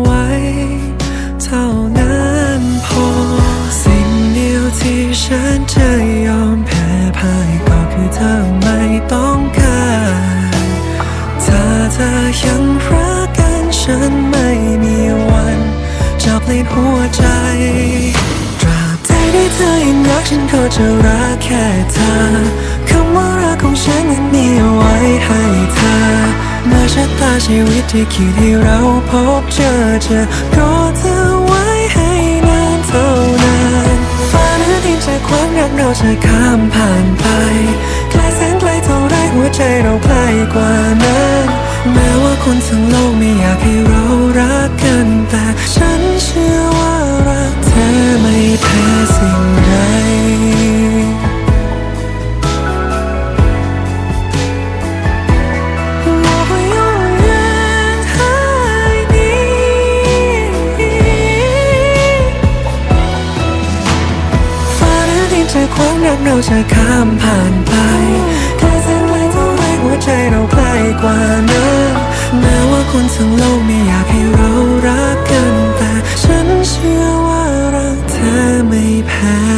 ไอยังรักกันฉันไม่มีวันจะเปลี่ยนหัวใจตราบใดที่เธอยังรักฉันก็จะรักแค่เธอคำว่ารักของฉันนั้นมีเอาไว้ให้เธอเมื่อชะตาชีวิตที่คิดให้เราพบเจอจะรอเธอไว้ให้นานเท่านานฟ้าหรือดินจากความรักเราจะข้ามผ่าน จความรักเราจะข้ามผ่านไปแค่เส้นไกลเท่าไรหัวใจเราใกล้กว่านั้นแม้ว่าคนทั้งโลกไม่อยากให้เรารักกันแต่ฉันเชื่อว่ารักเธอไม่แพ้